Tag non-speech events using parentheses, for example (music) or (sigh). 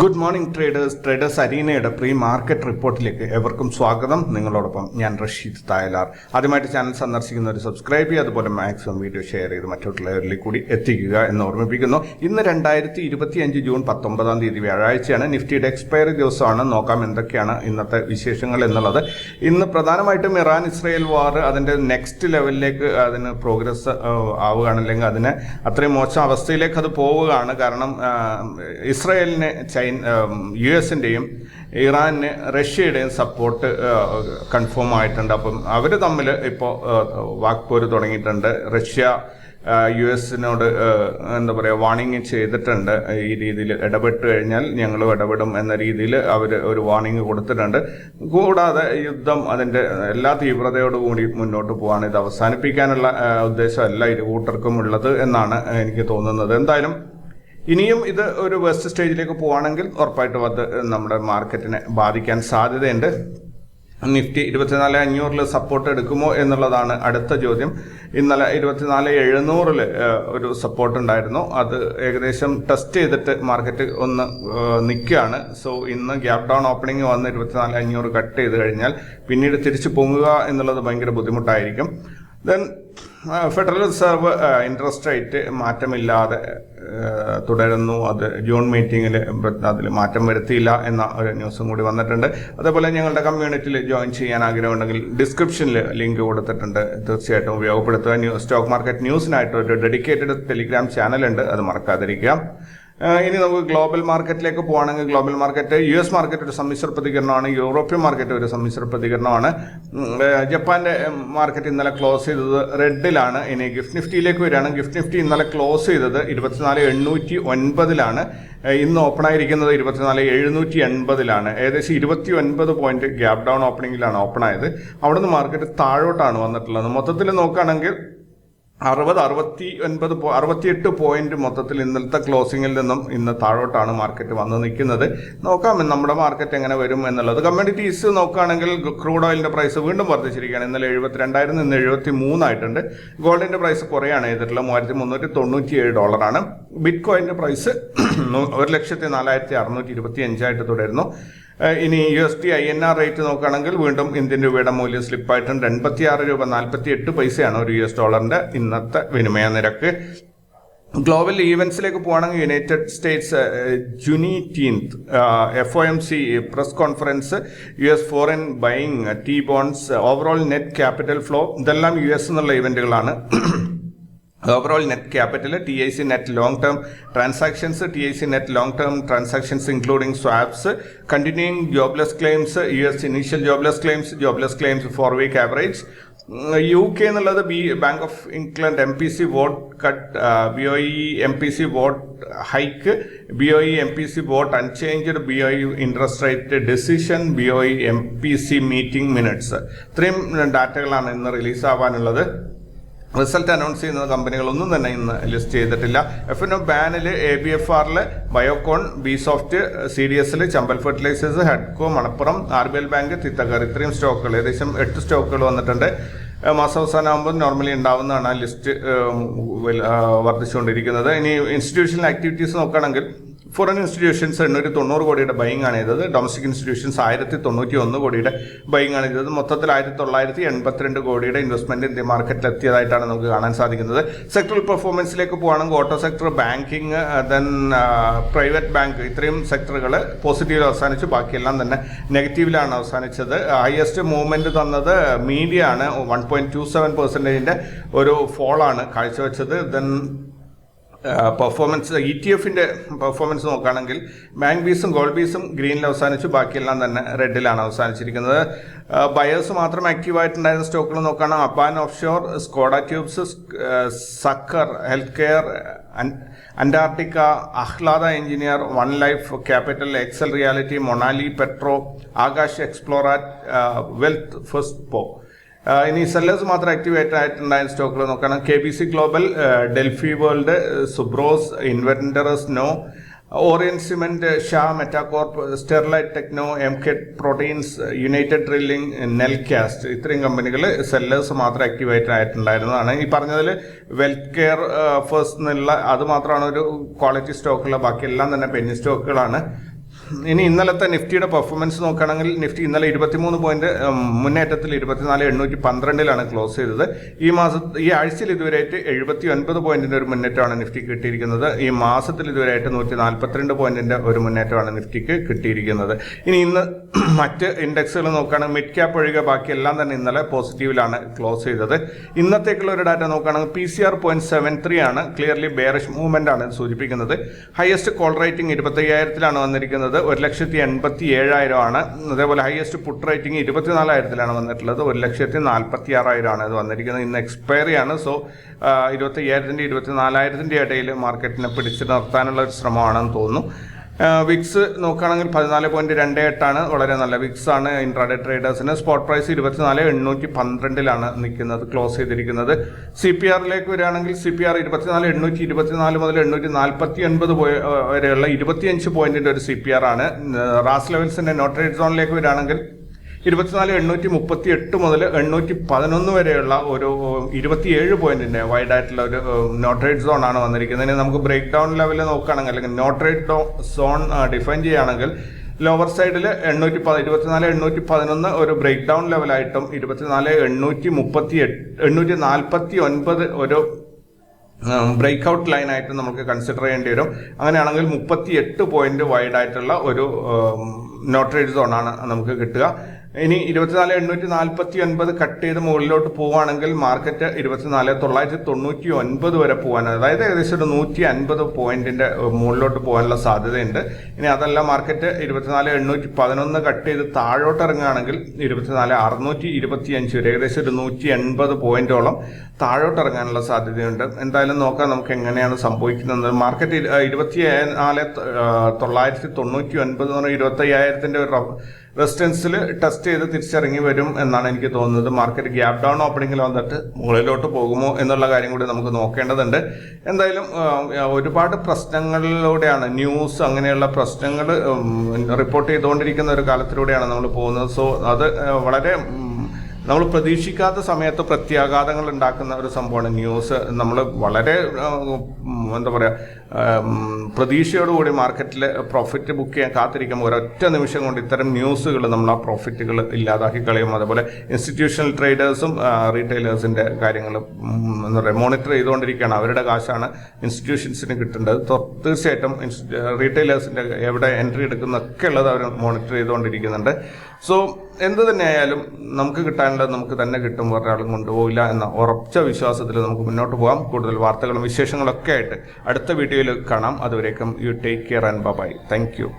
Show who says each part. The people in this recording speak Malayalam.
Speaker 1: ഗുഡ് മോർണിംഗ് ട്രേഡേഴ്സ് ട്രേഡേഴ്സ് അരീനയുടെ പ്രീ മാർക്കറ്റ് റിപ്പോർട്ടിലേക്ക് എവർക്കും സ്വാഗതം. നിങ്ങളോടൊപ്പം ഞാൻ റഷീദ് തായലാർ. ആദ്യമായിട്ട് ചാനൽ സന്ദർശിക്കുന്നവർ സബ്സ്ക്രൈബ് ചെയ്യുക അതുപോലെ മാക്സിമം വീഡിയോ ഷെയർ ചെയ്ത് മറ്റുള്ളവരിലേക്ക് കൂടി എത്തിക്കുക എന്ന് ഓർമ്മിപ്പിക്കുന്നു. ഇന്ന് രണ്ടായിരത്തി ഇരുപത്തി അഞ്ച് ജൂൺ പത്തൊമ്പതാം തീയതി വ്യാഴാഴ്ചയാണ്. നിഫ്റ്റിയുടെ എക്സ്പയറി ദിവസമാണ്. നോക്കാം എന്തൊക്കെയാണ് ഇന്നത്തെ വിശേഷങ്ങൾ എന്നുള്ളത്. ഇന്ന് പ്രധാനമായിട്ടും ഇറാൻ ഇസ്രയേൽ വാർ അതിന്റെ നെക്സ്റ്റ് ലെവലിലേക്ക് അതിന് പ്രോഗ്രസ് ആവുകയാണ്. അല്ലെങ്കിൽ അതിന് അത്രയും മോശം അവസ്ഥയിലേക്ക് അത് പോവുകയാണ്. കാരണം ഇസ്രയേലിന് ചൈന യു എസിന്റെയും ഇറാന് റഷ്യയുടെയും സപ്പോർട്ട് കൺഫേം ആയിട്ടുണ്ട്. അപ്പം അവർ തമ്മിൽ ഇപ്പോൾ വാക്പോര് തുടങ്ങിയിട്ടുണ്ട്. റഷ്യ യു എസിനോട് എന്താ പറയുക വാണിംഗ് ചെയ്തിട്ടുണ്ട്. ഈ രീതിയിൽ ഇടപെട്ട് കഴിഞ്ഞാൽ ഞങ്ങൾ ഇടപെടും എന്ന രീതിയിൽ അവർ ഒരു വാണിംഗ് കൊടുത്തിട്ടുണ്ട്. കൂടാതെ യുദ്ധം അതിന്റെ എല്ലാ തീവ്രതയോടുകൂടി മുന്നോട്ട് പോകാൻ ഇത് അവസാനിപ്പിക്കാനുള്ള ഉദ്ദേശമല്ല ഇരു കൂട്ടർക്കും ഉള്ളത് എന്നാണ് എനിക്ക് തോന്നുന്നത്. എന്തായാലും ഇനിയും ഇത് ഒരു വെസ്റ്റ് സ്റ്റേജിലേക്ക് പോവുകയാണെങ്കിൽ ഉറപ്പായിട്ടും അത് നമ്മുടെ മാർക്കറ്റിനെ ബാധിക്കാൻ സാധ്യതയുണ്ട്. നിഫ്റ്റി ഇരുപത്തിനാല് അഞ്ഞൂറിൽ സപ്പോർട്ട് എടുക്കുമോ എന്നുള്ളതാണ് അടുത്ത ചോദ്യം. ഇന്നലെ ഇരുപത്തിനാല് എഴുന്നൂറിൽ ഒരു സപ്പോർട്ട് ഉണ്ടായിരുന്നു. അത് ഏകദേശം ടെസ്റ്റ് ചെയ്തിട്ട് മാർക്കറ്റ് ഒന്ന് നിൽക്കുകയാണ്. സോ ഇന്ന് ഗ്യാപ് ഡൗൺ ഓപ്പണിംഗ് വന്ന് ഇരുപത്തിനാല് അഞ്ഞൂറ് കട്ട് ചെയ്ത് കഴിഞ്ഞാൽ പിന്നീട് തിരിച്ചു പൊങ്ങുക എന്നുള്ളത് ഭയങ്കര ബുദ്ധിമുട്ടായിരിക്കും. Then federal reserve interest rate മാറ്റമില്ലാതെ തുടരുന്നു. അത് ജൂൺ മീറ്റിംഗിൽ അതിൽ മാറ്റം വരുത്തിയില്ല എന്ന ഒരു ന്യൂസും കൂടി വന്നിട്ടുണ്ട്. അതേപോലെ ഞങ്ങളുടെ കമ്മ്യൂണിറ്റിയിൽ ജോയിൻ ചെയ്യാൻ ആഗ്രഹമുണ്ടെങ്കിൽ ഡിസ്ക്രിപ്ഷനിൽ ലിങ്ക് കൊടുത്തിട്ടുണ്ട്. തീർച്ചയായിട്ടും ഉപയോഗപ്പെടുത്തുക. സ്റ്റോക്ക് മാർക്കറ്റ് ന്യൂസിനായിട്ട് ഒരു ഡെഡിക്കേറ്റഡ് ടെലിഗ്രാം ചാനലുണ്ട് അത് മറക്കാതിരിക്കുക. ഇനി നമുക്ക് ഗ്ലോബൽ മാർക്കറ്റിലേക്ക് പോവുകയാണെങ്കിൽ global market U S market ഒരു സമ്മിശ്ര പ്രതികരണമാണ് യൂറോപ്യൻ മാർക്കറ്റ് ഒരു സമ്മിശ്ര പ്രതികരണമാണ്. ജപ്പാന്റെ മാർക്കറ്റ് ഇന്നലെ ക്ലോസ് ചെയ്തത് റെഡിലാണ്. ഇനി ഗിഫ്റ്റ് നിഫ്റ്റിയിലേക്ക് വരികയാണ്. ഗിഫ്റ്റ് നിഫ്റ്റി ഇന്നലെ ക്ലോസ് ചെയ്തത് ഇരുപത്തിനാല് എണ്ണൂറ്റി ഒൻപതിലാണ്. ഇന്ന് ഓപ്പൺ ആയിരിക്കുന്നത് ഇരുപത്തിനാല് എഴുന്നൂറ്റി എൺപതിലാണ്. ഏകദേശം ഇരുപത്തി ഒൻപത് പോയിന്റ് ഗ്യാപ് ഡൗൺ ഓപ്പണിംഗിലാണ് ഓപ്പൺ ആയത്. അവിടുന്ന് മാർക്കറ്റ് താഴോട്ടാണ് വന്നിട്ടുള്ളത്. മൊത്തത്തിൽ നോക്കുകയാണെങ്കിൽ അറുപത് അറുപത്തി ഒൻപത് അറുപത്തിയെട്ട് പോയിന്റ് മൊത്തത്തിൽ ഇന്നലത്തെ ക്ലോസിംഗിൽ നിന്നും ഇന്ന് താഴോട്ടാണ് മാർക്കറ്റ് വന്ന് നിൽക്കുന്നത്. നോക്കാം നമ്മുടെ മാർക്കറ്റ് എങ്ങനെ വരും എന്നുള്ളത്. കമ്മ്യൂണിറ്റീസ് നോക്കുകയാണെങ്കിൽ ക്രൂഡ് ഓയിലിന്റെ പ്രൈസ് വീണ്ടും വർദ്ധിച്ചിരിക്കുകയാണ്. ഇന്നലെ എഴുപത്തിരണ്ടായിരുന്നു ഇന്ന് എഴുപത്തി മൂന്നായിട്ടുണ്ട് ഗോൾഡിന്റെ പ്രൈസ് കുറയാണ്. ചെയ്തിട്ടുള്ളത് മൂവായിരത്തി മുന്നൂറ്റി തൊണ്ണൂറ്റി ഏഴ് ഡോളറാണ്. ബിറ്റ് കോയിന്റെ പ്രൈസ് ഒരു ലക്ഷത്തി നാലായിരത്തി അറുന്നൂറ്റി ഇരുപത്തി അഞ്ചായിട്ട് തുടരുന്നു. ഇനി U S T I N R rate നോക്കുകയാണെങ്കിൽ വീണ്ടും ഇന്ത്യൻ രൂപയുടെ മൂല്യം സ്ലിപ്പായിട്ടുണ്ട്. എൺപത്തി ആറ് രൂപ നാൽപ്പത്തി എട്ട് പൈസയാണ് ഒരു യു എസ് ഡോളറിന്റെ ഇന്നത്തെ വിനിമയ നിരക്ക്. ഗ്ലോബൽ ഈവൻസിലേക്ക് പോകുകയാണെങ്കിൽ United States Juneteenth F O M C press conference U S foreign buying T bonds overall net capital flow ഇതെല്ലാം യു എസ് എന്നുള്ള ഇവന്റുകളാണ്. Overall net capital TIC net long term transactions TIC net long term transactions including swaps continuing jobless claims US initial jobless claims jobless claims four week average U K എന്നുള്ളത് B bank of England M P C vote cut B O E M P C vote hike B O E M P C vote unchanged B O E interest rate decision B O E M P C meeting minutes ഇത്രയും ഡാറ്റകളാണ് ഇന്ന് റിലീസ് ആവാനുള്ളത് റിസൾട്ട് അനൗൺസ് ചെയ്യുന്ന കമ്പനികളൊന്നും തന്നെ ഇന്ന് ലിസ്റ്റ് ചെയ്തിട്ടില്ല എഫ് എൻ ഒ ബാനിൽ എ ബി എഫ് ആറിൽ Biocon B soft C D എസിൽ Chambal fertilisers ഹെഡ്കോ Manappuram R B L bank തിത്തക്കർ ഇത്രയും സ്റ്റോക്കുകൾ ഏകദേശം എട്ട് സ്റ്റോക്കുകൾ വന്നിട്ടുണ്ട് ഏഹ് മാസാവസാനമാകുമ്പോൾ നോർമലി ഉണ്ടാവുന്നതാണ് ലിസ്റ്റ് വർദ്ധിച്ചുകൊണ്ടിരിക്കുന്നത് ഇനി ഇൻസ്റ്റിറ്റ്യൂഷണൽ ആക്ടിവിറ്റീസ് നോക്കുകയാണെങ്കിൽ ഫോറിൻ ഇൻസ്റ്റിറ്റ്യൂഷൻസ് എണ്ണൂറ്റി തൊണ്ണൂറ് കോടിയുടെ ബൈങ് ആണ് ചെയ്തത്. ഡൊമസ്റ്റിക് ഇൻസ്റ്റിറ്റ്യൂഷൻസ് ആയിരത്തി തൊണ്ണൂറ്റി ഒന്ന് കോടിയുടെ ബൈങ് ആണ് ചെയ്തത്. മൊത്തത്തിൽ ആയിരത്തി തൊള്ളായിരത്തി എൺപത്തിരണ്ട് കോടിയുടെ ഇൻവെസ്റ്റ്മെന്റ് ഇന്ത്യ മാർക്കറ്റിൽ എത്തിയതായിട്ടാണ് നമുക്ക് കാണാൻ സാധിക്കുന്നത്. സെക്ടറൽ പെർഫോമൻസിലേക്ക് പോകുകയാണെങ്കിൽ auto sector banking then private bank ഇത്രയും സെക്ടറുകൾ പോസിറ്റീവിൽ അവസാനിച്ചു. ബാക്കിയെല്ലാം തന്നെ നെഗറ്റീവിലാണ് അവസാനിച്ചത്. ഹയസ്റ്റ് മൂവ്മെന്റ് തന്നത് മീഡിയ ആണ്. വൺ പോയിന്റ് ടു സെവൻ പെർസെന്റേജിന്റെ ഒരു ഫോളാണ് കാഴ്ചവെച്ചത്. ദെൻ പെർഫോമൻസ് ഇ ടി എഫിന്റെ പെർഫോമൻസ് നോക്കുകയാണെങ്കിൽ ബാങ്ക് ബീസും ഗോൾഡ് ബീസും ഗ്രീനിൽ അവസാനിച്ചു ബാക്കിയെല്ലാം തന്നെ റെഡിലാണ് അവസാനിച്ചിരിക്കുന്നത്. ബയേഴ്സ് മാത്രം ആക്റ്റീവ് ആയിട്ടുണ്ടായിരുന്ന സ്റ്റോക്കുകൾ നോക്കുകയാണെങ്കിൽ Aban offshore Skoda tubes Sakar health care Antarctica Ahlada engineer one life capital Excel reality Monali petro Aakash exploration wealth first പോ ഇനി സെല്ലേഴ്സ് മാത്രം ആക്ടിവേറ്റ് ആയിട്ടുണ്ടായ സ്റ്റോക്കുകൾ നോക്കണം K B C global Delphi world Subros ഇൻവെന്ററസ് no Orient cement Shah Metacorp Sterlite techno M K proteins United drilling Nelcast ഇത്രയും കമ്പനികൾ സെല്ലേഴ്സ് മാത്രം ആക്ടിവേറ്റഡ് ആയിട്ടുണ്ടായിരുന്നതാണ്. ഈ പറഞ്ഞതിൽ വെൽത്ത് കെയർ ഫസ്റ്റ് എന്നുള്ള അത് മാത്രമാണ് ഒരു ക്വാളിറ്റി സ്റ്റോക്കുള്ള ബാക്കിയെല്ലാം തന്നെ പെന്നി സ്റ്റോക്കുകളാണ് ഇനി ഇന്നലത്തെ നിഫ്റ്റിയുടെ പെർഫോമൻസ് നോക്കുകയാണെങ്കിൽ നിഫ്റ്റി ഇന്നലെ ഇരുപത്തിമൂന്ന് പോയിന്റ് മുന്നേറ്റത്തിൽ ഇരുപത്തിനാല് എണ്ണൂറ്റി പന്ത്രണ്ടിലാണ് ക്ലോസ് ചെയ്തത്. ഈ മാസ ഈ ആഴ്ചയിൽ ഇതുവരെയായിട്ട് എഴുപത്തി ഒൻപത് പോയിന്റിന്റെ ഒരു മുന്നേറ്റമാണ് നിഫ്റ്റി കിട്ടിയിരിക്കുന്നത്. ഈ മാസത്തിൽ ഇതുവരെയായിട്ട് നൂറ്റി നാൽപ്പത്തിരണ്ട് പോയിന്റിന്റെ ഒരു മുന്നേറ്റമാണ് നിഫ്റ്റിക്ക് കിട്ടിയിരിക്കുന്നത്. ഇനി ഇന്ന് (clears throat) മറ്റ് ഇൻഡെക്സുകൾ നോക്കുകയാണെങ്കിൽ മിഡ് ക്യാപ്പ് ഒഴികെ ബാക്കി എല്ലാം തന്നെ ഇന്നലെ പോസിറ്റീവിലാണ് ക്ലോസ് ചെയ്തത്. ഇന്നത്തേക്കുള്ള ഒരു ഡാറ്റ നോക്കുകയാണെങ്കിൽ P C R point seven three ആണ് ക്ലിയർലി ബെയറിഷ് മൂവ്മെന്റ് ആണ് സൂചിപ്പിക്കുന്നത്. ഹയസ്റ്റ് കോൾ റേറ്റിംഗ് ഇരുപത്തയ്യായിരത്തിലാണ് വന്നിരിക്കുന്നത്. ഒരു ലക്ഷത്തി എൺപത്തി ഏഴായിരം ആണ്. അതേപോലെ ഹയസ്റ്റ് പുട്ട് റേറ്റിംഗ് ഇരുപത്തിനാലായിരത്തിലാണ് വന്നിട്ടുള്ളത്. ഒരു ലക്ഷത്തി നാൽപ്പത്തി ആറായിരമാണ് ഇത് വന്നിരിക്കുന്നത്. ഇന്ന് എക്സ്പയറി ആണ്. സോ ഇരുപത്തി അയ്യായിരത്തിന്റെ ഇരുപത്തിനാലായിരത്തിന്റെ ഇടയിൽ മാർക്കറ്റിനെ പിടിച്ചു നിർത്താനുള്ള ഒരു ശ്രമമാണെന്ന് തോന്നുന്നു. വിക്സ് നോക്കുകയാണെങ്കിൽ പതിനാല് പോയിന്റ് രണ്ട് എട്ടാണ് വളരെ നല്ല. വിക്സ് ആണ് ഇൻട്രാഡേ ട്രേഡേഴ്സിന് സ്പോട്ട് പ്രൈസ് ഇരുപത്തിനാല് എണ്ണൂറ്റി പന്ത്രണ്ടിലാണ് നിൽക്കുന്നത് ക്ലോസ് ചെയ്തിരിക്കുന്നത്. സി പി ആറിലേക്ക് വരികയാണെങ്കിൽ സി പി ആർ ഇരുപത്തിനാല് എണ്ണൂറ്റി ഇരുപത്തിനാല് മുതൽ എണ്ണൂറ്റി നാൽപ്പത്തി ഒൻപത് വരെയുള്ള ഇരുപത്തിയഞ്ച് പോയിന്റിന്റെ ഒരു സി പി ആർ ആണ്. റാസ് ലെവൽസിന്റെ നോട്ട് നോട്രേഡ് സോണിലേക്ക് വരികയാണെങ്കിൽ ഇരുപത്തിനാല് എണ്ണൂറ്റി മുപ്പത്തി എട്ട് മുതൽ എണ്ണൂറ്റി പതിനൊന്ന് വരെയുള്ള ഒരു ഇരുപത്തിയേഴ് പോയിന്റിന്റെ വൈഡ് ആയിട്ടുള്ള ഒരു നോട്ട്രേറ്റ് സോൺ ആണ് വന്നിരിക്കുന്നത്. നമുക്ക് ബ്രേക്ക് ഡൗൺ ലെവലിൽ നോക്കുകയാണെങ്കിൽ അല്ലെങ്കിൽ നോട്ട്രേറ്റ് സോൺ ഡിഫൈൻ ചെയ്യുകയാണെങ്കിൽ ലോവർ സൈഡിൽ എണ്ണൂറ്റി ഇരുപത്തിനാല് എണ്ണൂറ്റി പതിനൊന്ന് ഒരു ബ്രേക്ക് ഡൗൺ ലെവലായിട്ടും ഇരുപത്തിനാല് എണ്ണൂറ്റി മുപ്പത്തി എട്ട് എണ്ണൂറ്റി നാൽപ്പത്തി ഒൻപത് ഒരു ബ്രേക്ക് ഔട്ട് ലൈനായിട്ട് നമുക്ക് കൺസിഡർ ചെയ്യേണ്ടി വരും. അങ്ങനെയാണെങ്കിൽ മുപ്പത്തി എട്ട് പോയിന്റ് വൈഡ് ആയിട്ടുള്ള ഒരു സോൺ സോണാണ് നമുക്ക് കിട്ടുക. ഇനി ഇരുപത്തിനാല് എണ്ണൂറ്റി നാൽപ്പത്തി ഒൻപത് കട്ട് ചെയ്ത് മുകളിലോട്ട് പോവുകയാണെങ്കിൽ മാർക്കറ്റ് ഇരുപത്തിനാല് തൊള്ളായിരത്തി തൊണ്ണൂറ്റി ഒൻപത് വരെ പോകാൻ അതായത് ഏകദേശം ഒരു നൂറ്റി അൻപത് പോയിന്റിന്റെ മുകളിലോട്ട് പോകാനുള്ള സാധ്യതയുണ്ട്. ഇനി അതല്ല മാർക്കറ്റ് ഇരുപത്തിനാല് എണ്ണൂറ്റി പതിനൊന്ന് കട്ട് ചെയ്ത് താഴോട്ട് ഇറങ്ങുകയാണെങ്കിൽ ഇരുപത്തിനാല് അറുന്നൂറ്റി ഇരുപത്തി അഞ്ച് വരെ ഏകദേശം ഒരു നൂറ്റി എൺപത് പോയിന്റോളം താഴോട്ട് ഇറങ്ങാനുള്ള സാധ്യതയുണ്ട്. എന്തായാലും നോക്കാം നമുക്ക് എങ്ങനെയാണ് സംഭവിക്കുന്നത്. മാർക്കറ്റ് ഇരുപത്തി നാല് തൊള്ളായിരത്തി തൊണ്ണൂറ്റി ഒൻപത് എന്ന് പറഞ്ഞാൽ ഇരുപത്തി അയ്യായിരത്തിന്റെ ഒരു റെസിസ്റ്റൻസിൽ ടെസ്റ്റ് ചെയ്ത് തിരിച്ചിറങ്ങി വരും എന്നാണ് എനിക്ക് തോന്നുന്നത്. മാർക്കറ്റ് ഗ്യാപ് ഡൗൺ ഓപ്പണിംഗിൽ വന്നിട്ട് മുകളിലോട്ട് പോകുമോ എന്നുള്ള കാര്യം കൂടി നമുക്ക് നോക്കേണ്ടതുണ്ട്. എന്തായാലും ഒരുപാട് പ്രശ്നങ്ങളിലൂടെയാണ് ന്യൂസ് അങ്ങനെയുള്ള പ്രശ്നങ്ങൾ റിപ്പോർട്ട് ചെയ്തുകൊണ്ടിരിക്കുന്ന ഒരു കാലത്തിലൂടെയാണ് നമ്മൾ പോകുന്നത്. സോ അത് വളരെ നമ്മൾ പ്രതീക്ഷിക്കാത്ത സമയത്ത് പ്രത്യാഘാതങ്ങൾ ഉണ്ടാക്കുന്ന ഒരു സംഭവമാണ് ന്യൂസ്. നമ്മൾ വളരെ എന്താ പറയുക പ്രതീക്ഷയോടുകൂടി മാർക്കറ്റിൽ പ്രോഫിറ്റ് ബുക്ക് ചെയ്യാൻ കാത്തിരിക്കുമ്പോൾ ഒരൊറ്റ നിമിഷം കൊണ്ട് ഇത്തരം ന്യൂസുകൾ നമ്മൾ ആ പ്രോഫിറ്റുകൾ ഇല്ലാതാക്കി കളയും. അതുപോലെ ഇൻസ്റ്റിറ്റ്യൂഷണൽ ട്രേഡേഴ്സും റീറ്റെയിലേഴ്സിന്റെ കാര്യങ്ങൾ എന്താ പറയുക മോണിറ്റർ ചെയ്തുകൊണ്ടിരിക്കുകയാണ്. അവരുടെ കാശാണ് ഇൻസ്റ്റിറ്റ്യൂഷൻസിന് കിട്ടേണ്ടത്. തീർച്ചയായിട്ടും റീറ്റെയിലേഴ്സിന്റെ എവിടെ എൻട്രി എടുക്കുന്നൊക്കെ ഉള്ളത് അവർ മോണിറ്റർ ചെയ്തുകൊണ്ടിരിക്കുന്നുണ്ട്. സോ എന്ത് തന്നെയായാലും നമുക്ക് കിട്ടാനുള്ളത് നമുക്ക് തന്നെ കിട്ടും ഒരാളും കൊണ്ടുപോകില്ല എന്ന ഉറച്ച വിശ്വാസത്തിൽ നമുക്ക് മുന്നോട്ട് പോകാം കൂടുതൽ വാർത്തകളും വിശേഷങ്ങളൊക്കെ ആയിട്ട് അടുത്ത വീഡിയോയിൽ കാണാം. അതുവരേക്കും you take care and bye. Thank you.